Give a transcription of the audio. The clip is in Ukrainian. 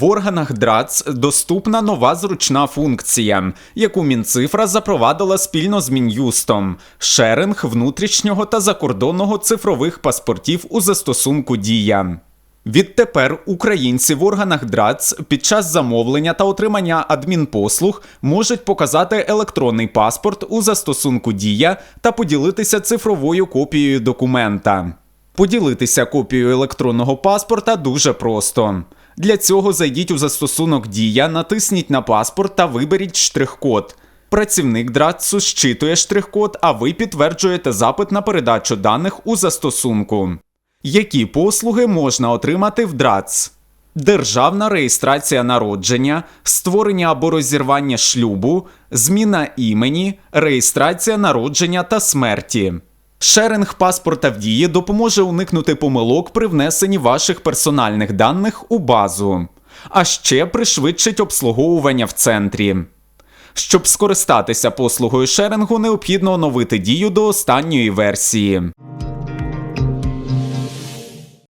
В органах ДРАЦ доступна нова зручна функція, яку Мінцифра запровадила спільно з Мін'юстом шеринг внутрішнього та закордонного цифрових паспортів у застосунку Дія. Відтепер українці в органах ДРАЦ під час замовлення та отримання адмінпослуг можуть показати електронний паспорт у застосунку Дія та поділитися цифровою копією документа. Поділитися копією електронного паспорта дуже просто. Для цього зайдіть у застосунок Дія, натисніть на паспорт та виберіть штрих-код. Працівник ДРАЦу щитує штрих-код, а ви підтверджуєте запит на передачу даних у застосунку. Які послуги можна отримати в ДРАЦ? Державна реєстрація народження, створення або розірвання шлюбу, зміна імені, реєстрація народження та смерті. Шеринг паспорта в дії допоможе уникнути помилок при внесенні ваших персональних даних у базу, а ще пришвидшить обслуговування в центрі. Щоб скористатися послугою шерингу, необхідно оновити дію до останньої версії.